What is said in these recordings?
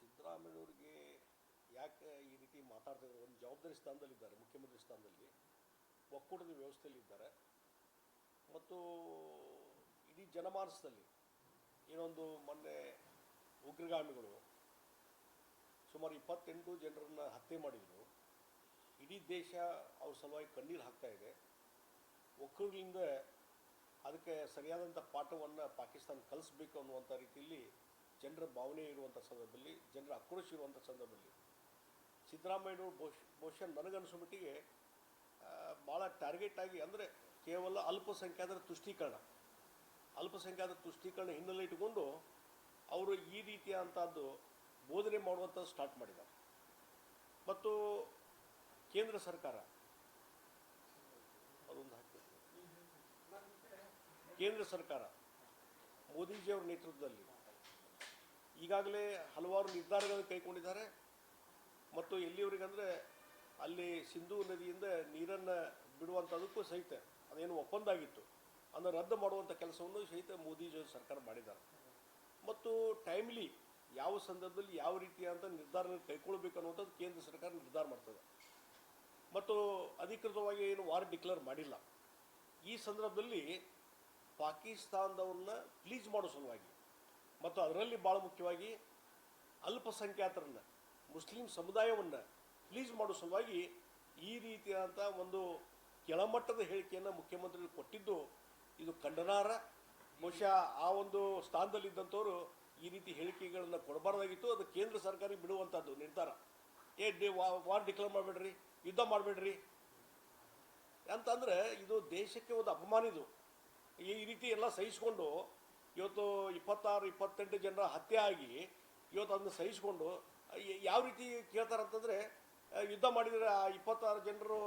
ಸಿದ್ದರಾಮಯ್ಯವ್ರಿಗೆ ಯಾಕೆ ಈ ರೀತಿ ಮಾತಾಡ್ತಿದ್ದಾರೆ? ಒಂದು ಜವಾಬ್ದಾರಿ ಸ್ಥಾನದಲ್ಲಿದ್ದಾರೆ ಮುಖ್ಯಮಂತ್ರಿ ಸ್ಥಾನದಲ್ಲಿ. ಒಕ್ಕೂಟದ ವ್ಯವಸ್ಥೆಯಲ್ಲಿದ್ದಾರೆ ಮತ್ತು ಇಡೀ ಜನಮಾನಸದಲ್ಲಿ ಏನೊಂದು ಮೊನ್ನೆ ಉಗ್ರಗಾಮಿಗಳು ಸುಮಾರು ಇಪ್ಪತ್ತೆಂಟು ಜನರನ್ನು ಹತ್ಯೆ ಮಾಡಿದರು. ಇಡೀ ದೇಶ ಅವ್ರ ಸಲುವಾಗಿ ಕಣ್ಣೀರು ಹಾಕ್ತಾ ಇದೆ. ಒಕ್ಕೂಟದಿಂದ ಅದಕ್ಕೆ ಸರಿಯಾದಂಥ ಪಾಠವನ್ನು ಪಾಕಿಸ್ತಾನ ಕಲಿಸ್ಬೇಕು ಅನ್ನುವಂಥ ರೀತಿಯಲ್ಲಿ ಜನರ ಭಾವನೆ ಇರುವಂಥ ಸಂದರ್ಭದಲ್ಲಿ, ಜನರ ಆಕ್ರೋಶ ಇರುವಂಥ ಸಂದರ್ಭದಲ್ಲಿ ಸಿದ್ದರಾಮಯ್ಯನವರು ಬಹುಶಃ ಬಹುಶಃ ನನಗನ್ಸೋ ಮಟ್ಟಿಗೆ ಭಾಳ ಟಾರ್ಗೆಟ್ ಆಗಿ ಅಂದರೆ ಕೇವಲ ಅಲ್ಪಸಂಖ್ಯಾತರ ತುಷ್ಟೀಕರಣ. ಅಲ್ಪಸಂಖ್ಯಾತರ ತುಷ್ಟೀಕರಣ ಹಿನ್ನೆಲೆ ಇಟ್ಟುಕೊಂಡು ಅವರು ಈ ರೀತಿಯಾದಂಥದ್ದು ಬೋಧನೆ ಮಾಡುವಂಥದ್ದು ಸ್ಟಾರ್ಟ್ ಮಾಡಿದ್ದಾರೆ. ಮತ್ತು ಕೇಂದ್ರ ಸರ್ಕಾರ, ಅದೊಂದು ಹಾಕಿ ಕೇಂದ್ರ ಸರ್ಕಾರ ಮೋದಿಜಿಯವರ ನೇತೃತ್ವದಲ್ಲಿ ಈಗಾಗಲೇ ಹಲವಾರು ನಿರ್ಧಾರಗಳನ್ನು ಕೈಗೊಂಡಿದ್ದಾರೆ. ಮತ್ತು ಎಲ್ಲಿಯವರೆಗಂದರೆ ಅಲ್ಲಿ ಸಿಂಧೂ ನದಿಯಿಂದ ನೀರನ್ನು ಬಿಡುವಂಥದಕ್ಕೂ ಸಹಿತ ಅದೇನು ಒಪ್ಪಂದ ಆಗಿತ್ತು. ಅದನ್ನು ರದ್ದು ಮಾಡುವಂಥ ಕೆಲಸವನ್ನು ಸಹಿತ ಮೋದಿಜಿಯವರು ಸರ್ಕಾರ ಮಾಡಿದ್ದಾರೆ. ಮತ್ತು ಟೈಮ್ಲಿ ಯಾವ ಸಂದರ್ಭದಲ್ಲಿ ಯಾವ ರೀತಿಯಾದಂಥ ನಿರ್ಧಾರ ಕೈಗೊಳ್ಬೇಕು ಅನ್ನುವಂಥದ್ದು ಕೇಂದ್ರ ಸರ್ಕಾರ ನಿರ್ಧಾರ ಮಾಡ್ತದೆ. ಮತ್ತು ಅಧಿಕೃತವಾಗಿ ಏನು ವಾರ್ ಡಿಕ್ಲೇರ್ ಮಾಡಿಲ್ಲ. ಈ ಸಂದರ್ಭದಲ್ಲಿ ಪಾಕಿಸ್ತಾನದವ್ರನ್ನ ಪ್ಲೀಸ್ ಮಾಡೋ ಸಲುವಾಗಿ ಮತ್ತು ಅದರಲ್ಲಿ ಭಾಳ ಮುಖ್ಯವಾಗಿ ಅಲ್ಪಸಂಖ್ಯಾತರನ್ನು, ಮುಸ್ಲಿಂ ಸಮುದಾಯವನ್ನು ಪ್ಲೀಸ್ ಮಾಡೋ ಸಲುವಾಗಿ ಈ ರೀತಿಯಾದಂಥ ಒಂದು ಕೆಳಮಟ್ಟದ ಹೇಳಿಕೆಯನ್ನು ಮುಖ್ಯಮಂತ್ರಿಗಳು ಕೊಟ್ಟಿದ್ದು ಇದು ಖಂಡನಾರ್ಹ ಬಹುಶಃ ಆ ಒಂದು ಸ್ಥಾನದಲ್ಲಿದ್ದಂಥವರು ಈ ರೀತಿ ಹೇಳಿಕೆಗಳನ್ನು ಕೊಡಬಾರ್ದಾಗಿತ್ತು. ಅದು ಕೇಂದ್ರ ಸರ್ಕಾರ ಬಿಡುವಂಥದ್ದು ನಿರ್ಧಾರ. ಏ, ಡಿ ವಾರ್ ಡಿಕ್ಲೇರ್ ಮಾಡಬೇಡ್ರಿ, ಯುದ್ಧ ಮಾಡಬೇಡ್ರಿ. ಅಂತಂದರೆ ಇದು ದೇಶಕ್ಕೆ ಒಂದು ಅಪಮಾನ ಇದು. ಈ ರೀತಿ ಎಲ್ಲ ಸಹಿಸ್ಕೊಂಡು ಇವತ್ತು ಇಪ್ಪತ್ತಾರು, ಇಪ್ಪತ್ತೆಂಟು ಜನರ ಹತ್ಯೆ ಆಗಿ ಇವತ್ತು ಅದನ್ನು ಸಹಿಸ್ಕೊಂಡು ಯಾವ ರೀತಿ ಕೇಳ್ತಾರಂತಂದರೆ ಯುದ್ಧ ಮಾಡಿದರೆ ಆ ಇಪ್ಪತ್ತಾರು ಜನರು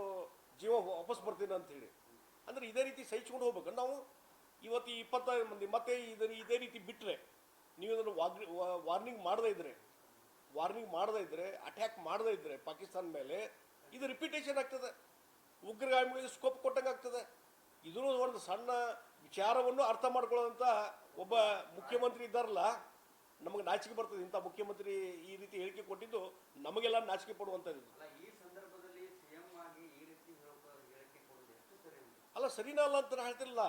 ಜೀವ ವಾಪಸ್ ಬರ್ತೀನಿ ಅಂತ ಹೇಳಿ ಅಂದರೆ ಇದೇ ರೀತಿ ಸಹಿಸ್ಕೊಂಡು ಹೋಗ್ಬೇಕು. ನಾವು ಇವತ್ತು ಈ ಇಪ್ಪತ್ತಾರು ಮಂದಿ, ಮತ್ತೆ ಇದನ್ನು ಇದೇ ರೀತಿ ಬಿಟ್ಟರೆ ನೀವು ಇದನ್ನು ವಾರ್ನಿಂಗ್ ಮಾಡದೇ ಇದ್ರೆ, ವಾರ್ನಿಂಗ್ ಮಾಡದೇ ಇದ್ರೆ, ಅಟ್ಯಾಕ್ ಮಾಡದೇ ಇದ್ರೆ ಪಾಕಿಸ್ತಾನ ಮೇಲೆ, ಇದು ರಿಪಿಟೇಷನ್ ಆಗ್ತದೆ. ಉಗ್ರಗಾಮಿಗಳಿಗೆ ಸ್ಕೋಪ್ ಕೊಟ್ಟಂಗೆ ಆಗ್ತದೆ. ಇದೂ ಒಂದು ಸಣ್ಣ ವಿಚಾರವನ್ನು ಅರ್ಥ ಮಾಡ್ಕೊಳ್ಳೋದಂತ ಒಬ್ಬ ಮುಖ್ಯಮಂತ್ರಿ ಇದ್ದಾರಲ್ಲ, ನಮಗೆ ನಾಚಿಕೆ ಬರ್ತದೆ ಇಂಥ ಮುಖ್ಯಮಂತ್ರಿ ಈ ರೀತಿ ಹೇಳಿಕೆ ಕೊಟ್ಟಿದ್ದು, ನಮಗೆಲ್ಲ ನಾಚಿಕೆ ಪಡುವಂಥದ್ದು ಅಲ್ಲ ಈ ಸಂದರ್ಭದಲ್ಲಿ ಸಿಎಂ ಆಗಿ ಈ ರೀತಿ ಹೇಳೋ ಹೇಳಿಕೆ ಕೊಡೋದು ಎಷ್ಟು ಸರಿ ಅಂತ ಅಲ್ಲ, ಸರಿನಾ ಅಲ್ಲ ಅಂತ ನಾನು ಹೇಳ್ತಿರಲಿಲ್ಲ.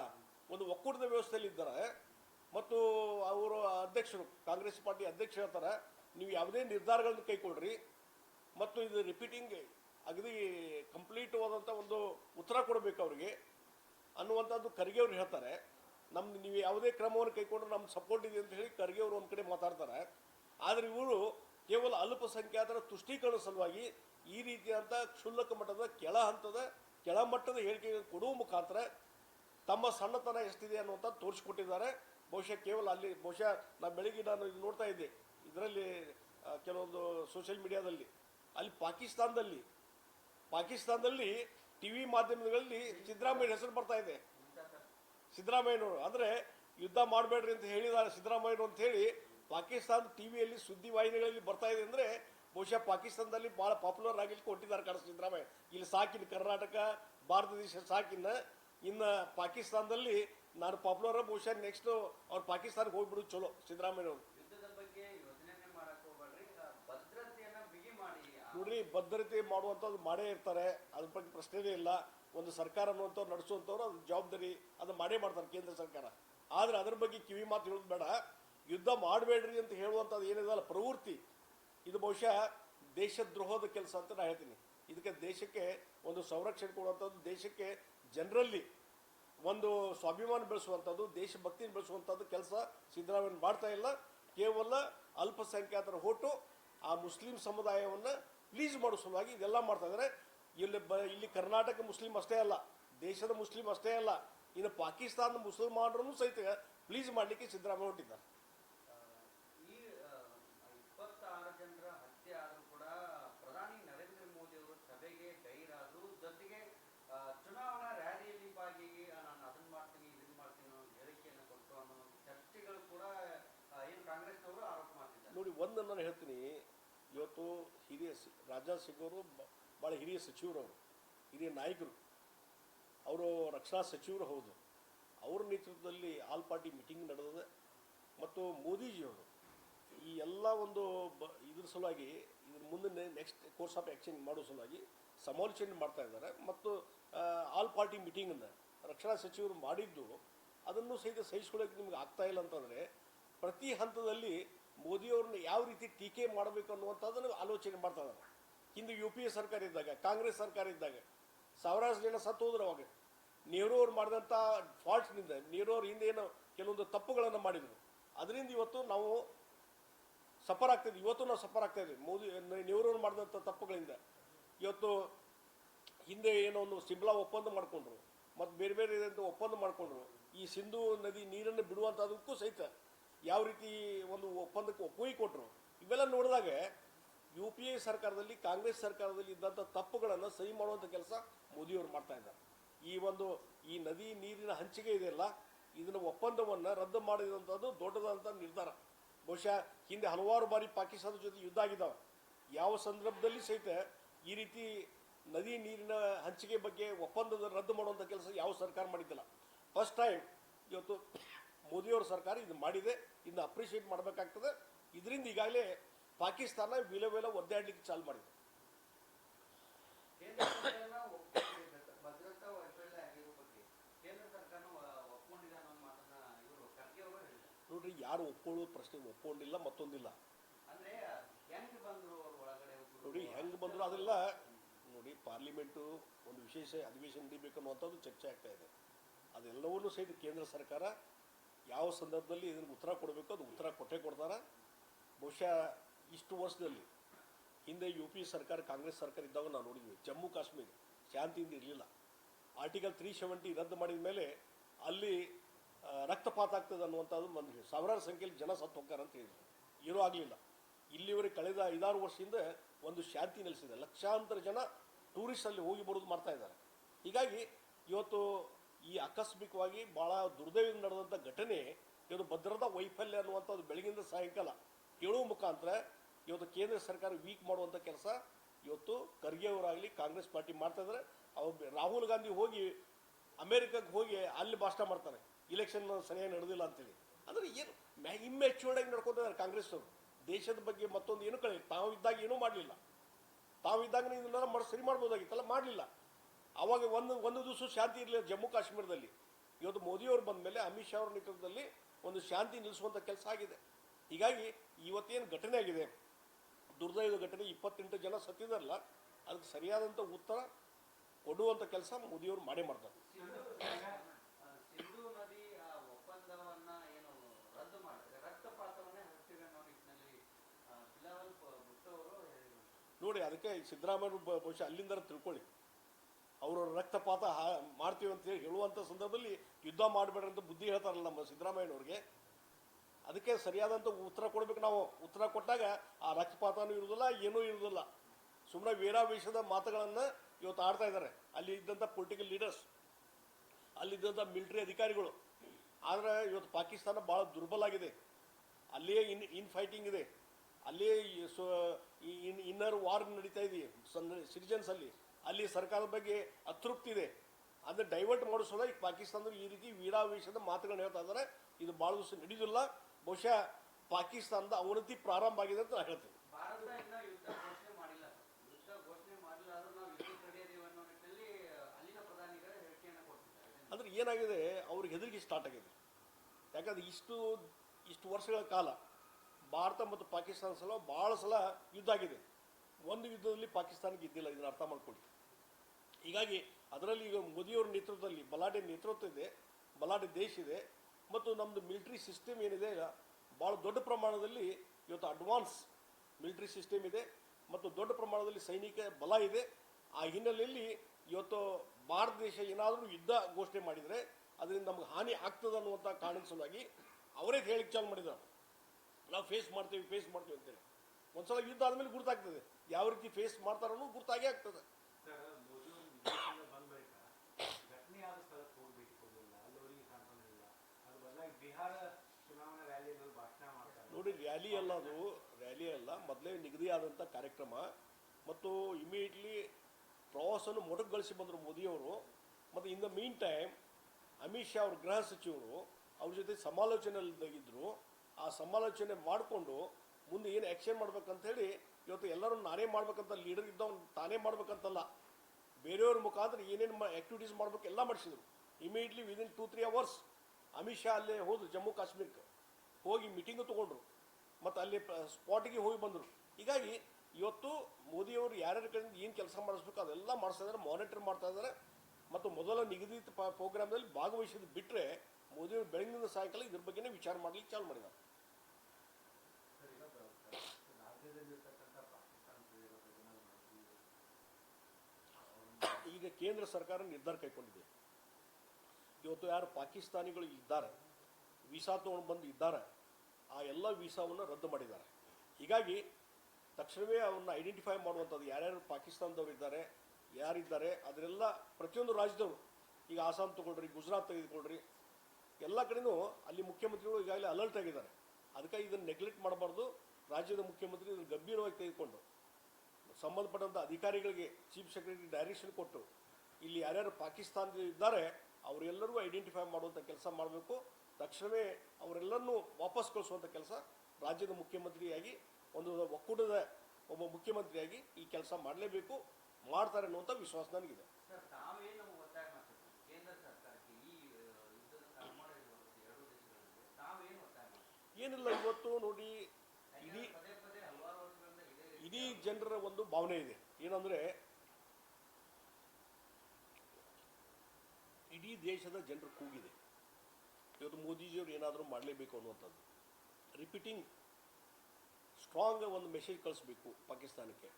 ಒಂದು ಒಕ್ಕೂಟದ ವ್ಯವಸ್ಥೆಯಲ್ಲಿ ಇದ್ದಾರೆ. ಮತ್ತು ಅವರು ಅಧ್ಯಕ್ಷರು, ಕಾಂಗ್ರೆಸ್ ಪಾರ್ಟಿ ಅಧ್ಯಕ್ಷ ಹೇಳ್ತಾರೆ, ನೀವು ಯಾವುದೇ ನಿರ್ಧಾರಗಳನ್ನು ಕೈಗೊಳ್ರಿ. ಮತ್ತು ಇದು ರಿಪೀಟಿಂಗ್ ಅಗದಿ ಕಂಪ್ಲೀಟ್ ಆದಂಥ ಒಂದು ಉತ್ತರ ಕೊಡಬೇಕು ಅವರಿಗೆ. ಅನ್ನುವಂಥದ್ದು ಖರ್ಗೆ ಅವರು ಹೇಳ್ತಾರೆ. ನಮ್ಮ ನೀವು ಯಾವುದೇ ಕ್ರಮವನ್ನು ಕೈಗೊಂಡ್ರೆ ನಮ್ಮ ಸಪೋರ್ಟ್ ಇದೆ ಅಂತ ಹೇಳಿ ಖರ್ಗೆ ಅವರು ಒಂದು ಕಡೆ ಮಾತಾಡ್ತಾರೆ. ಆದರೆ ಇವರು ಕೇವಲ ಅಲ್ಪಸಂಖ್ಯಾತರ ತುಷ್ಟೀಕರಣ ಸಲುವಾಗಿ ಈ ರೀತಿಯಾದಂಥ ಕ್ಷುಲ್ಲಕ ಮಟ್ಟದ ಕೆಳ ಹಂತದ ಕೆಳಮಟ್ಟದ ಹೇಳಿಕೆ ಕೊಡುವ ಮುಖಾಂತರ ತಮ್ಮ ಸಣ್ಣತನ ಎಷ್ಟಿದೆ ಅನ್ನುವಂಥ ತೋರಿಸ್ಕೊಟ್ಟಿದ್ದಾರೆ. ಬಹುಶಃ ಕೇವಲ ಅಲ್ಲಿ, ಬಹುಶಃ ನಾನು ಬೆಳಿಗ್ಗೆ ನಾನು ಇದು ನೋಡ್ತಾ ಇದ್ದೆ. ಇದರಲ್ಲಿ ಕೆಲವೊಂದು ಸೋಷಿಯಲ್ ಮೀಡಿಯಾದಲ್ಲಿ ಅಲ್ಲಿ ಪಾಕಿಸ್ತಾನದಲ್ಲಿ ಪಾಕಿಸ್ತಾನದಲ್ಲಿ ಟಿ ವಿ ಮಾಧ್ಯಮಗಳಲ್ಲಿ ಸಿದ್ದರಾಮಯ್ಯ ಹೆಸರು ಬರ್ತಾ ಇದೆ. ಸಿದ್ದರಾಮಯ್ಯನವರು. ಅಂದರೆ ಯುದ್ಧ ಮಾಡಬೇಡ್ರಿ ಅಂತ ಹೇಳಿದ ಸಿದ್ದರಾಮಯ್ಯನವರು ಅಂತ ಹೇಳಿ ಪಾಕಿಸ್ತಾನ ಟಿ ವಿಯಲ್ಲಿ ಸುದ್ದಿ ವಾಹಿನಿಗಳಲ್ಲಿ ಬರ್ತಾ ಇದೆ ಅಂದರೆ ಬಹುಶಃ ಪಾಕಿಸ್ತಾನದಲ್ಲಿ ಭಾಳ ಪಾಪ್ಯುಲರ್ ಆಗಿ ಕೊಟ್ಟಿದ್ದಾರೆ ಕಾಣಿಸ್ ಸಿದ್ದರಾಮಯ್ಯ. ಇಲ್ಲಿ ಸಾಕಿನ ಕರ್ನಾಟಕ ಭಾರತ ದೇಶ ಸಾಕಿನ ಇನ್ನು ಪಾಕಿಸ್ತಾನದಲ್ಲಿ ನಾನು ಪಾಪ್ಯುಲರ್ ಬಹುಶಃ ನೆಕ್ಸ್ಟ್ ಅವ್ರು ಪಾಕಿಸ್ತಾನಕ್ಕೆ ಹೋಗ್ಬಿಡು ಚಲೋ ಆ ನೋಡ್ರಿ ಭದ್ರತೆ ಮಾಡುವಂಥದ್ದು ಮಾಡೇ ಇರ್ತಾರೆ. ಅದ್ರ ಬಗ್ಗೆ ಪ್ರಶ್ನೆನೇ ಇಲ್ಲ. ಒಂದು ಸರ್ಕಾರ ಅನ್ನುವಂಥವ್ರು ನಡೆಸುವಂಥವ್ರು ಅದು ಜವಾಬ್ದಾರಿ ಅದು ಮಾಡೇ ಮಾಡ್ತಾರೆ ಕೇಂದ್ರ ಸರ್ಕಾರ. ಆದರೆ ಅದ್ರ ಬಗ್ಗೆ ಕಿವಿ ಮಾತು ಹೇಳೋದು ಬೇಡ. ಯುದ್ಧ ಮಾಡಬೇಡ್ರಿ ಅಂತ ಹೇಳುವಂಥದ್ದು ಏನಿದಲ್ಲ ಪ್ರವೃತ್ತಿ. ಇದು ಬಹುಶಃ ದೇಶದ್ರೋಹದ ಕೆಲಸ ಅಂತ ನಾನು ಹೇಳ್ತೀನಿ. ಇದಕ್ಕೆ ದೇಶಕ್ಕೆ ಒಂದು ಸಂರಕ್ಷಣೆ ಕೊಡುವಂಥದ್ದು, ದೇಶಕ್ಕೆ ಜನರಲ್ಲಿ ಒಂದು ಸ್ವಾಭಿಮಾನ ಬೆಳೆಸುವಂಥದ್ದು ದೇಶಭಕ್ತಿನ ಬೆಳೆಸುವಂಥದ್ದು ಕೆಲಸ ಸಿದ್ದರಾಮಯ್ಯ ಮಾಡ್ತಾ ಇಲ್ಲ. ಕೇವಲ ಅಲ್ಪಸಂಖ್ಯಾತರ ಹೋಟು ಆ ಮುಸ್ಲಿಂ ಸಮುದಾಯವನ್ನು ಪ್ಲೀಸ್ ಮಾಡೋ ಸಲುವಾಗಿ ಇದೆಲ್ಲ ಮಾಡ್ತಾ ಇದ್ದಾರೆ. ಇಲ್ಲಿ ಬ, ಇಲ್ಲಿ ಕರ್ನಾಟಕ ಮುಸ್ಲಿಂ ಅಷ್ಟೇ ಅಲ್ಲ, ದೇಶದ ಮುಸ್ಲಿಂ ಅಷ್ಟೇ ಅಲ್ಲ, ಇನ್ನು ಪಾಕಿಸ್ತಾನದ ಮುಸಲ್ಮಾನರನ್ನು ಸಹಿತ ಪ್ಲೀಸ್ ಮಾಡಲಿಕ್ಕೆ ಸಿದ್ದರಾಮಯ್ಯ ಹೊಟ್ಟಿದ್ದಾರೆ ಈ ಆ, ಇಪ್ಪತ್ತಾರು ಜನರ ಹತ್ಯೆ ಆದರೂ ಕೂಡ ಪ್ರಧಾನಿ ನರೇಂದ್ರ ಮೋದಿ ಅವರು ಸಭೆಗೆ ಗೈರಾದ್ರು ಜೊತೆಗೆ ಆ, ಚುನಾವಣಾ ರ್ಯಾಲಿಯಲ್ಲಿ ಭಾಗಿ ಆ, ನಾನು ಅದನ್ನ ಮಾಡ್ತೀನಿ ಇದನ್ನ ಮಾಡ್ತೀನಿ ಅನ್ನೋ ಹೇಳಿಕೆಯನ್ನು ಕೊಟ್ಟು ನೋಡಿ ಒಂದು ನಾನು ಹೇಳ್ತೀನಿ. ಇವತ್ತು ಹಿರಿಯ ರಾಜಾ ಸಿಂಗ್ ಅವರು ಭಾಳ ಹಿರಿಯ ಅವರು, ಹಿರಿಯ ನಾಯಕರು. ಅವರು ರಕ್ಷಣಾ ಸಚಿವರು ಹೌದು. ಅವ್ರ ನೇತೃತ್ವದಲ್ಲಿ ಆಲ್ ಪಾರ್ಟಿ ಮೀಟಿಂಗ್ ನಡೆದಿದೆ. ಮತ್ತು ಮೋದಿಜಿಯವರು ಈ ಎಲ್ಲ ಒಂದು ಬ, ಇದ್ರ ಸಲುವಾಗಿ, ಇದ್ರ ಮುಂದೆ ನೆಕ್ಸ್ಟ್ ಕೋರ್ಸ್ ಆಫ್ ಆ್ಯಕ್ಷನ್ ಮಾಡೋ ಸಲುವಾಗಿ ಸಮಾಲೋಚನೆ ಮಾಡ್ತಾ ಇದ್ದಾರೆ. ಮತ್ತು ಆಲ್ ಪಾರ್ಟಿ ಮೀಟಿಂಗನ್ನು ರಕ್ಷಣಾ ಸಚಿವರು ಮಾಡಿದ್ದು ಅದನ್ನು ಸಹಿತ ಸಹಿಸ್ಕೊಳ್ಳೋಕೆ ನಿಮ್ಗೆ ಆಗ್ತಾ ಇಲ್ಲ ಅಂತಂದರೆ ಪ್ರತಿ ಹಂತದಲ್ಲಿ ಮೋದಿಯವ್ರನ್ನ ಯಾವ ರೀತಿ ಟೀಕೆ ಮಾಡಬೇಕು ಅನ್ನುವಂಥದ್ದನ್ನು ಆಲೋಚನೆ ಮಾಡ್ತಾ ಹಿಂದೆ ಯು ಪಿ ಎ ಸರ್ಕಾರ ಇದ್ದಾಗ, ಕಾಂಗ್ರೆಸ್ ಸರ್ಕಾರ ಇದ್ದಾಗ ಸಾವಿರಾರು ಜನ ಸತ್ತು ಹೋದ್ರೆ ಅವಾಗ. ನೆಹರು ಅವ್ರು ಮಾಡಿದಂಥ ಫಾಲ್ಟ್ಸ್ನಿಂದ ನೆಹರು ಅವ್ರ ಹಿಂದೆ ಏನು ಕೆಲವೊಂದು ತಪ್ಪುಗಳನ್ನು ಮಾಡಿದರು. ಅದರಿಂದ ಇವತ್ತು ನಾವು ಸಫರ್ ಆಗ್ತಿದ್ವಿ ಇವತ್ತು ನಾವು ಸಫರ್ ಆಗ್ತಾ ಇದ್ದೀವಿ. ಮೋದಿ, ನೆಹರು ಅವ್ರು ಮಾಡಿದಂಥ ತಪ್ಪುಗಳಿಂದ. ಇವತ್ತು ಹಿಂದೆ ಏನೋ ಒಂದು ಸಿಂಬ್ಲಾ ಒಪ್ಪಂದ ಮಾಡಿಕೊಂಡ್ರು. ಮತ್ತು ಬೇರೆ ಬೇರೆ ಒಪ್ಪಂದ ಮಾಡಿಕೊಂಡ್ರು. ಈ ಸಿಂಧು ನದಿ ನೀರನ್ನು ಬಿಡುವಂಥದಕ್ಕೂ ಸಹಿತ ಯಾವ ರೀತಿ ಒಂದು ಒಪ್ಪಂದಕ್ಕೆ ಒಪ್ಪಿಗೆ ಕೊಟ್ಟರು ಇವೆಲ್ಲ ನೋಡಿದಾಗ ಯು ಪಿ ಎ ಸರ್ಕಾರದಲ್ಲಿ, ಕಾಂಗ್ರೆಸ್ ಸರ್ಕಾರದಲ್ಲಿ ಇದ್ದಂಥ ತಪ್ಪುಗಳನ್ನು ಸರಿ ಮಾಡುವಂಥ ಕೆಲಸ ಮೋದಿಯವರು ಮಾಡ್ತಾ ಇದ್ದಾರೆ. ಈ ಒಂದು, ಈ ನದಿ ನೀರಿನ ಹಂಚಿಕೆ ಇದೆಯಲ್ಲ ಇದನ್ನು ಒಪ್ಪಂದವನ್ನು ರದ್ದು ಮಾಡಿದಂಥದ್ದು ದೊಡ್ಡದಾದಂಥ ನಿರ್ಧಾರ. ಬಹುಶಃ ಹಿಂದೆ ಹಲವಾರು ಬಾರಿ ಪಾಕಿಸ್ತಾನದ ಜೊತೆ ಯುದ್ಧ ಆಗಿದ್ದಾವೆ. ಯಾವ ಸಂದರ್ಭದಲ್ಲಿ ಸಹಿತ ಈ ರೀತಿ ನದಿ ನೀರಿನ ಹಂಚಿಕೆ ಬಗ್ಗೆ ಒಪ್ಪಂದದ ರದ್ದು ಮಾಡುವಂಥ ಕೆಲಸ ಯಾವ ಸರ್ಕಾರ ಮಾಡಿದ್ದಿಲ್ಲ. ಫಸ್ಟ್ ಟೈಮ್ ಇವತ್ತು ಮೋದಿಯವರ ಸರ್ಕಾರ ಇದು ಮಾಡಿದೆ ಇದನ್ನ ಅಪ್ರಿಷಿಯೇಟ್ ಮಾಡಬೇಕಾಗ್ತದೆ. ಇದರಿಂದ ಈಗಾಗಲೇ ಪಾಕಿಸ್ತಾನ ವಿಲ ವಿಲ ಒದ್ದಾಡಲಿಕ್ಕೆ ಚಾಲು ಮಾಡಿದೆ. ನೋಡ್ರಿ ಯಾರು ಒಪ್ಕೊಳ್ಳೋ ಪ್ರಶ್ನೆ ಒಪ್ಕೊಂಡಿಲ್ಲ ಮತ್ತೊಂದಿಲ್ಲ. ನೋಡಿ ಹೆಂಗೆ ಬಂದ್ರು ಅದೆಲ್ಲ ನೋಡಿ ಪಾರ್ಲಿಮೆಂಟು ಒಂದು ವಿಶೇಷ ಅಧಿವೇಶನ ನಡೀಬೇಕನ್ನುವಂಥದ್ದು ಚರ್ಚೆ ಆಗ್ತಾ ಇದೆ. ಅದೆಲ್ಲವನ್ನೂ ಸಹಿತ ಕೇಂದ್ರ ಸರ್ಕಾರ ಯಾವ ಸಂದರ್ಭದಲ್ಲಿ ಇದನ್ನು ಉತ್ತರ ಕೊಡಬೇಕು ಅದು ಉತ್ತರ ಕೊಟ್ಟೇ ಕೊಡ್ತಾರೆ. ಬಹುಶಃ ಇಷ್ಟು ವರ್ಷದಲ್ಲಿ ಹಿಂದೆ ಯು ಪಿ ಸರ್ಕಾರ, ಕಾಂಗ್ರೆಸ್ ಸರ್ಕಾರ ಇದ್ದಾಗ ನಾವು ನೋಡಿದ್ವಿ. ಜಮ್ಮು ಕಾಶ್ಮೀರ ಶಾಂತಿಯಿಂದ ಇರಲಿಲ್ಲ. ಆರ್ಟಿಕಲ್ ತ್ರೀ ಸೆವೆಂಟಿ ರದ್ದು ಮಾಡಿದ ಮೇಲೆ ಅಲ್ಲಿ ರಕ್ತಪಾತ ಆಗ್ತದೆ ಅನ್ನುವಂಥದ್ದು ಬಂದ್ವಿ. ಸಾವಿರಾರು ಸಂಖ್ಯೆಯಲ್ಲಿ ಜನ ಸತ್ತು ಹೋಗ್ತಾರೆ ಅಂತ ಹೇಳಿದ್ರು. ಏನೂ ಆಗಲಿಲ್ಲ. ಇಲ್ಲಿವರೆಗೆ ಕಳೆದ ಐದಾರು ವರ್ಷದಿಂದ ಒಂದು ಶಾಂತಿ ನೆಲೆಸಿದೆ. ಲಕ್ಷಾಂತರ ಜನ ಟೂರಿಸ್ಟ್ ಅಲ್ಲಿ ಹೋಗಿ ಬರೋದು ಮಾಡ್ತಾ ಇದ್ದಾರೆ. ಹೀಗಾಗಿ ಇವತ್ತು ಈ ಆಕಸ್ಮಿಕವಾಗಿ ಭಾಳ ದುರ್ದೈವದಿಂದ ನಡೆದಂಥ ಘಟನೆ ಇವತ್ತು ಭದ್ರತಾ ವೈಫಲ್ಯ ಅನ್ನುವಂಥದ್ದು ಬೆಳಗಿಂದ ಸಾಯಂಕಾಲ. ಹೇಳುವ ಮುಖಾಂತರ ಇವತ್ತು ಕೇಂದ್ರ ಸರ್ಕಾರ ವೀಕ್ ಮಾಡುವಂಥ ಕೆಲಸ ಇವತ್ತು ಖರ್ಗೆ ಅವರಾಗಲಿ ಕಾಂಗ್ರೆಸ್ ಪಾರ್ಟಿ ಮಾಡ್ತಾ ಇದ್ದಾರೆ ಅವ್ರು ರಾಹುಲ್ ಗಾಂಧಿ ಹೋಗಿ ಅಮೇರಿಕಾಗೆ ಹೋಗಿ ಅಲ್ಲಿ ಭಾಷಣ ಮಾಡ್ತಾರೆ. ಇಲೆಕ್ಷನ್ ಸರಿಯಾಗಿ ನಡೆದಿಲ್ಲ ಅಂತೇಳಿ. ಅಂದರೆ ಏನು ಇಮ್ಮೆಚ್ಯೂರ್ಡ್ ಆಗಿ ನಡ್ಕೊತಾ ಇದ್ದಾರೆ ಕಾಂಗ್ರೆಸ್ ಅವರು. ದೇಶದ ಬಗ್ಗೆ ಮತ್ತೊಂದು ಏನು ಕಳೆ ತಾವು ಇದ್ದಾಗ ಏನೂ ಮಾಡಲಿಲ್ಲ. ತಾವು ಇದ್ದಾಗ ಇದನ್ನೆಲ್ಲ ಮಾಡಿ ಸರಿ ಮಾಡ್ಬೋದಾಗಿತ್ತಲ್ಲ, ಮಾಡಲಿಲ್ಲ. ಅವಾಗ ಒಂದು ಒಂದು ದಿವಸ ಶಾಂತಿ ಇರಲಿಲ್ಲ ಜಮ್ಮು ಕಾಶ್ಮೀರದಲ್ಲಿ. ಇವತ್ತು ಮೋದಿಯವರು ಬಂದ ಮೇಲೆ ಅಮಿತ್ ಶಾ ಅವರ ನೇತೃತ್ವದಲ್ಲಿ ಒಂದು ಶಾಂತಿ ನಿಲ್ಲಿಸುವಂಥ ಕೆಲಸ ಆಗಿದೆ. ಹೀಗಾಗಿ ಇವತ್ತೇನು ಘಟನೆ ಆಗಿದೆ? ದುರ್ದೈವ ಘಟನೆ ಇಪ್ಪತ್ತೆಂಟು ಜನ ಸತ್ತಿದಾರಲ್ಲ ಅದಕ್ಕೆ ಸರಿಯಾದಂಥ ಉತ್ತರ ಕೊಡುವಂಥ ಕೆಲಸ ಮೋದಿಯವರು ಮಾಡೇ ಮಾಡ್ತಾರೆ. ನೋಡಿ ಅದಕ್ಕೆ ಸಿದ್ದರಾಮಯ್ಯ ಬಹುಶಃ ಅಲ್ಲಿಂದ ತಿಳ್ಕೊಳ್ಳಿ. ಅವರು ರಕ್ತಪಾತ ಮಾಡ್ತೀವಿ ಅಂತ ಹೇಳಿ ಹೇಳುವಂಥ ಸಂದರ್ಭದಲ್ಲಿ ಯುದ್ಧ ಮಾಡಬೇಡ ಅಂತ ಬುದ್ಧಿ ಹೇಳ್ತಾರಲ್ಲ ನಮ್ಮ ಸಿದ್ದರಾಮಯ್ಯನವ್ರಿಗೆ. ಅದಕ್ಕೆ ಸರಿಯಾದಂಥ ಉತ್ತರ ಕೊಡ್ಬೇಕು ನಾವು. ಉತ್ತರ ಕೊಟ್ಟಾಗ ಆ ರಕ್ತಪಾತನೂ ಇರುವುದಿಲ್ಲ, ಏನೂ ಇರುವುದಿಲ್ಲ. ಸುಮ್ಮನೆ ವೀರಾವೇಶದ ಮಾತುಗಳನ್ನು ಇವತ್ತು ಆಡ್ತಾ ಇದ್ದಾರೆ. ಅಲ್ಲಿ ಇದ್ದಂಥ ಪೊಲಿಟಿಕಲ್ ಲೀಡರ್ಸ್ ಅಲ್ಲಿದ್ದಂಥ ಮಿಲಿಟರಿ ಅಧಿಕಾರಿಗಳು. ಆದರೆ ಇವತ್ತು ಪಾಕಿಸ್ತಾನ ಭಾಳ ದುರ್ಬಲ ಆಗಿದೆ. ಅಲ್ಲಿಯೇ ಇನ್ ಇನ್ ಫೈಟಿಂಗ್ ಇದೆ. ಅಲ್ಲಿಯೇ ಸೊ ಇನ್, ಇನ್ನರ್ ವಾರ್ ನಡೀತಾ ಇದೆ ಸಿಟಿಜನ್ಸ್ ಅಲ್ಲಿ. ಅಲ್ಲಿ ಸರ್ಕಾರದ ಬಗ್ಗೆ ಅತೃಪ್ತಿ ಇದೆ. ಅದನ್ನ ಡೈವರ್ಟ್ ಮಾಡೋ ಈ ಪಾಕಿಸ್ತಾನದಲ್ಲಿ ಈ ರೀತಿ ವೀರಾವೇಶದ ಮಾತುಗಳನ್ನ ಹೇಳ್ತಾ ಇದ್ದಾರೆ. ಇದು ಭಾಳ ದಿವಸ ನಡೆಯುವುದಿಲ್ಲ. ಬಹುಶಃ ಪಾಕಿಸ್ತಾನದ ಅವನತಿ ಪ್ರಾರಂಭ ಆಗಿದೆ ಅಂತ ನಾನು ಹೇಳ್ತೀನಿ. ಅಂದರೆ ಅಂದ್ರೆ ಏನಾಗಿದೆ ಅವ್ರಿಗೆ ಹೆದರಿಕೆ ಸ್ಟಾರ್ಟ್ ಆಗಿದೆ. ಯಾಕಂದ್ರೆ ಇಷ್ಟು ಇಷ್ಟು ವರ್ಷಗಳ ಕಾಲ ಭಾರತ ಮತ್ತು ಪಾಕಿಸ್ತಾನ ಸಲ ಭಾಳ ಸಲ ಯುದ್ಧ ಆಗಿದೆ. ಒಂದು ಯುದ್ಧದಲ್ಲಿ ಪಾಕಿಸ್ತಾನಕ್ಕೆ ಇದ್ದಿಲ್ಲ ಇದನ್ನ ಅರ್ಥ ಮಾಡ್ಕೊಳ್ಳಿ ಹೀಗಾಗಿ ಅದರಲ್ಲಿ ಈಗ ಮೋದಿಯವರ ನೇತೃತ್ವದಲ್ಲಿ ಬಲಾಢ್ಯ ನೇತೃತ್ವ ಇದೆ, ಬಲಾಢ್ಯ ದೇಶ ಇದೆ, ಮತ್ತು ನಮ್ಮದು ಮಿಲಿಟರಿ ಸಿಸ್ಟಮ್ ಏನಿದೆ ಭಾಳ ದೊಡ್ಡ ಪ್ರಮಾಣದಲ್ಲಿ ಇವತ್ತು ಅಡ್ವಾನ್ಸ್ ಮಿಲಿಟರಿ ಸಿಸ್ಟಮ್ ಇದೆ, ಮತ್ತು ದೊಡ್ಡ ಪ್ರಮಾಣದಲ್ಲಿ ಸೈನಿಕ ಬಲ ಇದೆ. ಆ ಹಿನ್ನೆಲೆಯಲ್ಲಿ ಇವತ್ತು ಭಾರತ ದೇಶ ಏನಾದರೂ ಯುದ್ಧ ಘೋಷಣೆ ಮಾಡಿದರೆ ಅದರಿಂದ ನಮ್ಗೆ ಹಾನಿ ಆಗ್ತದೆ ಅನ್ನುವಂಥ ಕಾರಣದ ಸಲುವಾಗಿ ಅವರೇ ಹೇಳಿಕ್ಕೆ ಚಾಲು ಮಾಡಿದ್ರು ನಾವು ಫೇಸ್ ಮಾಡ್ತೀವಿ ಫೇಸ್ ಮಾಡ್ತೀವಿ ಅಂತೇಳಿ. ಒಂದ್ಸಲ ಯುದ್ಧ ಆದಮೇಲೆ ಗುರ್ತಾಗ್ತದೆ. ಯಾವ ರೀತಿ ಫೇಸ್ ಮಾಡ್ತಾರೋ ಗುರ್ತಾಗೇ ಆಗ್ತದೆ ಸರ್ ಮೋದಿ ಒಂದು ವಿದೇಶದಿಂದ ಬಂದ ಬಳಿಕ ಘಟನೆ ಆದ ಸ್ಥಳಕ್ಕೆ ಹೋಗಿ ಭೇಟಿ ಕೊಡಲಿಲ್ಲ ಅಲ್ಲವರಿಗೆ ಕಾಣ್ಕೊಂಡಿಲ್ಲ ಅದು ಬದಲಾಗಿ ಬಿಹಾರ ಚುನಾವಣಾ ರ್ಯಾಲಿಯಲ್ಲಿ ಭಾಷಣ ಮಾಡ್ತಾರೆ ನೋಡಿ ರ್ಯಾಲಿ ಅಲ್ಲ ಅದು. ರ್ಯಾಲಿ ಅಲ್ಲ, ಮೊದಲೇ ನಿಗದಿ ನಿಗದಿಯಾದಂಥ ಕಾರ್ಯಕ್ರಮ. ಮತ್ತು ಇಮಿಡಿಯೇಟ್ಲಿ ಪ್ರವಾಸವನ್ನು ಮೊಟಕುಗೊಳಿಸಿ ಬಂದರು ಮೋದಿಯವರು ಮತ್ತು in the meantime Amit Shah ಅವ್ರ ಗೃಹ ಸಚಿವರು ಅವ್ರ ಜೊತೆ ಸಮಾಲೋಚನೆಯಲ್ಲಿದ್ದರು. ಆ ಸಮಾಲೋಚನೆ ಮಾಡಿಕೊಂಡು ಮುಂದೆ ಏನು ಆ್ಯಕ್ಷನ್ ಮಾಡ್ಬೇಕಂತ ಹೇಳಿ ಇವತ್ತು ಎಲ್ಲರೂ ನಾನೇ ಮಾಡ್ಬೇಕಂತ ಲೀಡರ್ ಇದ್ದವ್ನು ತಾನೇ ಮಾಡ್ಬೇಕಂತಲ್ಲ. ಬೇರೆಯವ್ರ ಮುಖಾಂತರ ಏನೇನು ಆ್ಯಕ್ಟಿವಿಟೀಸ್ ಮಾಡ್ಬೇಕು ಎಲ್ಲ ಮಾಡಿಸಿದ್ರು. Immediately within two three hours Amit Shah ಅಲ್ಲೇ ಹೋದ್ರು ಜಮ್ಮು ಕಾಶ್ಮೀರಕ್ಕೆ ಹೋಗಿ ಮೀಟಿಂಗು ತೊಗೊಂಡ್ರು. ಮತ್ತು ಅಲ್ಲಿ ಸ್ಪಾಟಿಗೆ ಹೋಗಿ ಬಂದರು. ಹೀಗಾಗಿ ಇವತ್ತು ಮೋದಿಯವರು ಯಾರ್ಯಾರ ಕಡೆಯಿಂದ ಏನು ಕೆಲಸ ಮಾಡಿಸ್ಬೇಕು ಅದೆಲ್ಲ ಮಾಡಿಸ್ತಾ ಇದ್ದಾರೆ ಮಾನಿಟರ್ ಮಾಡ್ತಾ ಇದ್ದಾರೆ ಮತ್ತು ಮೊದಲ ನಿಗದಿತ ಪ್ರೋಗ್ರಾಮ್ದಲ್ಲಿ ಭಾಗವಹಿಸಿದ ಬಿಟ್ಟರೆ ಮೋದಿಯವರು ಬೆಳಗಿನ ಸಾಯಂಕಾಲ ಇದ್ರ ಬಗ್ಗೆನೇ ವಿಚಾರ ಮಾಡಲಿಕ್ಕೆ ಚಾಲು ಮಾಡಿದ್ದಾರೆ ಈಗ ಕೇಂದ್ರ ಸರ್ಕಾರ ನಿರ್ಧಾರ ಕೈಗೊಂಡಿದೆ. ಇವತ್ತು ಯಾರು ಪಾಕಿಸ್ತಾನಿಗಳು ಇದ್ದಾರೆ, ವೀಸಾ ತೊಗೊಂಡು ಬಂದು ಇದ್ದಾರೆ ಆ ಎಲ್ಲ ವೀಸಾವನ್ನು ರದ್ದು ಮಾಡಿದ್ದಾರೆ. ಹೀಗಾಗಿ ತಕ್ಷಣವೇ ಅವನ್ನ ಐಡೆಂಟಿಫೈ ಮಾಡುವಂಥದ್ದು ಯಾರ್ಯಾರು ಪಾಕಿಸ್ತಾನದವ್ರು ಇದ್ದಾರೆ, ಯಾರಿದ್ದಾರೆ ಅದರೆಲ್ಲ ಪ್ರತಿಯೊಂದು ರಾಜ್ಯದವರು. ಈಗ ಆಸಾಮ್ ತಗೊಳ್ರಿ ಗುಜರಾತ್ ತೆಗೆದುಕೊಳ್ರಿ ಎಲ್ಲ ಕಡೆಯೂ ಅಲ್ಲಿ ಮುಖ್ಯಮಂತ್ರಿಗಳು ಈಗಾಗಲೇ ಅಲರ್ಟ್ ಆಗಿದ್ದಾರೆ. ಅದಕ್ಕಾಗಿ ಇದನ್ನು ನೆಗ್ಲೆಕ್ಟ್ ಮಾಡಬಾರ್ದು. ರಾಜ್ಯದ ಮುಖ್ಯಮಂತ್ರಿ ಇದನ್ನು ಗಂಭೀರವಾಗಿ ತೆಗೆದುಕೊಂಡು ಸಂಬಂಧಪಟ್ಟಂಥ ಅಧಿಕಾರಿಗಳಿಗೆ ಚೀಫ್ ಸೆಕ್ರೆಟರಿ ಡೈರೆಕ್ಷನ್ ಕೊಟ್ಟು, ಇಲ್ಲಿ ಯಾರ್ಯಾರು ಪಾಕಿಸ್ತಾನದಲ್ಲಿ ಇದ್ದಾರೆ ಅವರೆಲ್ಲರಿಗೂ ಐಡೆಂಟಿಫೈ ಮಾಡುವಂಥ ಕೆಲಸ ಮಾಡಬೇಕು. ತಕ್ಷಣವೇ ಅವರೆಲ್ಲರನ್ನೂ ವಾಪಸ್ ಕಳಿಸುವಂಥ ಕೆಲಸ ರಾಜ್ಯದ ಮುಖ್ಯಮಂತ್ರಿಯಾಗಿ ಒಂದು ಒಕ್ಕೂಟದ ಒಬ್ಬ ಮುಖ್ಯಮಂತ್ರಿಯಾಗಿ ಈ ಕೆಲಸ ಮಾಡಲೇಬೇಕು ಮಾಡ್ತಾರೆ ಅನ್ನುವಂಥ ವಿಶ್ವಾಸ ನನಗಿದೆ. ಏನಿಲ್ಲ ಇವತ್ತು ನೋಡಿ ಇಡೀ ಇಡೀ ಜನರ ಒಂದು ಭಾವನೆ ಇದೆ. ಏನಂದ್ರೆ ಇಡೀ ದೇಶದ ಜನರು ಕೂಗಿದೆ. ಮೋದಿಜಿಯವರು ಏನಾದರೂ ಮಾಡಲೇಬೇಕು ಅನ್ನುವಂಥದ್ದು. ರಿಪೀಟಿಂಗ್ ಸ್ಟ್ರಾಂಗ್ ಒಂದು ಮೆಸೇಜ್ ಕಳಿಸ್ಬೇಕು ಪಾಕಿಸ್ತಾನಕ್ಕೆ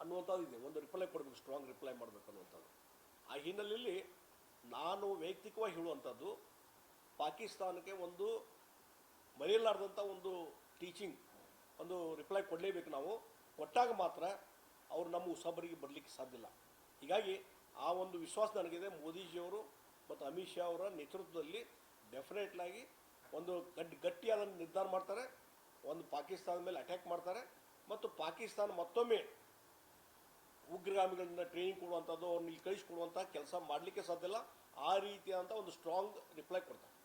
ಅನ್ನುವಂಥದ್ದು ಇದೆ. ಒಂದು ರಿಪ್ಲೈ ಕೊಡಬೇಕು ಸ್ಟ್ರಾಂಗ್ ರಿಪ್ಲೈ ಮಾಡಬೇಕು ಅನ್ನುವಂಥದ್ದು. ಆ ಹಿನ್ನೆಲೆಯಲ್ಲಿ ನಾನು ವೈಯಕ್ತಿಕವಾಗಿ ಹೇಳುವಂಥದ್ದು, ಪಾಕಿಸ್ತಾನಕ್ಕೆ ಒಂದು ಮರೆಯಲಾರ್ದಂಥ ಒಂದು ಟೀಚಿಂಗ್ ಒಂದು ರಿಪ್ಲೈ ಕೊಡಲೇಬೇಕು ನಾವು. ಕೊಟ್ಟಾಗ ಮಾತ್ರ ಅವರು ನಮ್ಮ ಉಸಾಬರಿಗೆ ಬರಲಿಕ್ಕೆ ಸಾಧ್ಯ ಇಲ್ಲ. ಹೀಗಾಗಿ ಆ ಒಂದು ವಿಶ್ವಾಸ ನನಗಿದೆ ಮೋದಿಜಿಯವರು ಮತ್ತು ಅಮಿತ್ ಶಾ ಅವರ ನೇತೃತ್ವದಲ್ಲಿ ಡೆಫಿನೆಟ್ಲಾಗಿ ಒಂದು ಗಟ್ಟಿ ಗಟ್ಟಿಯಾದ ನಿರ್ಧಾರ ಮಾಡ್ತಾರೆ. ಒಂದು ಪಾಕಿಸ್ತಾನದ ಮೇಲೆ ಅಟ್ಯಾಕ್ ಮಾಡ್ತಾರೆ. ಮತ್ತು ಪಾಕಿಸ್ತಾನ ಮತ್ತೊಮ್ಮೆ ಉಗ್ರಗಾಮಿಗಳನ್ನ ಟ್ರೈನಿಂಗ್ ಕೊಡುವಂಥದ್ದು, ಅವ್ರನ್ನ ಇಲ್ಲಿ ಕಳಿಸ್ಕೊಡುವಂಥ ಕೆಲಸ ಮಾಡಲಿಕ್ಕೆ ಸಾಧ್ಯ ಇಲ್ಲ. ಆ ರೀತಿಯಾದಂಥ ಒಂದು ಸ್ಟ್ರಾಂಗ್ ರಿಪ್ಲೈ ಕೊಡ್ತಾರೆ.